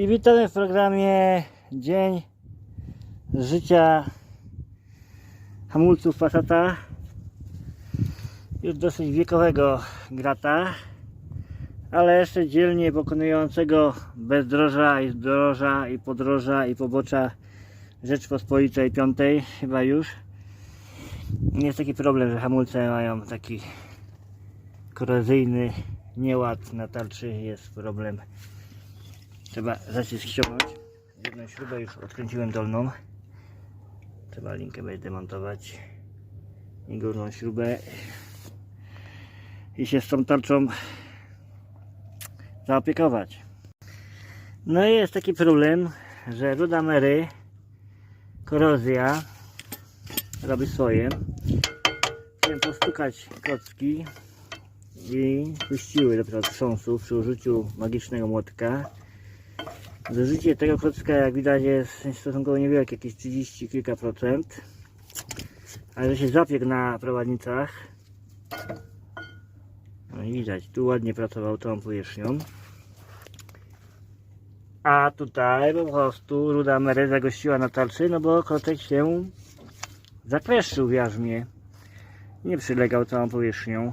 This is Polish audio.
I witamy w programie Dzień życia hamulców Passata. Już dosyć wiekowego grata, ale jeszcze dzielnie pokonującego bezdroża i zdroża i podroża i pobocza Rzeczpospolitej Piątej chyba już. Jest taki problem, że hamulce mają taki korozyjny nieład na tarczy, jest problem. Trzeba zacisk ściągnąć. Jedną śrubę już odkręciłem dolną. Trzeba linkę będzie demontować. I górną śrubę. I się z tą tarczą zaopiekować. No i jest taki problem, że rudamery, korozja robi swoje. Chciałem postukać kocki i puściły dopiero trząsu przy użyciu magicznego młotka. Zużycie tego klocka jak widać jest stosunkowo niewielkie, jakieś 30 kilka procent. Ale się zapiekł na prowadnicach. No i widać, tu ładnie pracował tą powierzchnią. A tutaj po prostu ruda Mary zagościła na tarczy, no bo kotek się zakleszczył w jarzmie. Nie przylegał całą powierzchnią.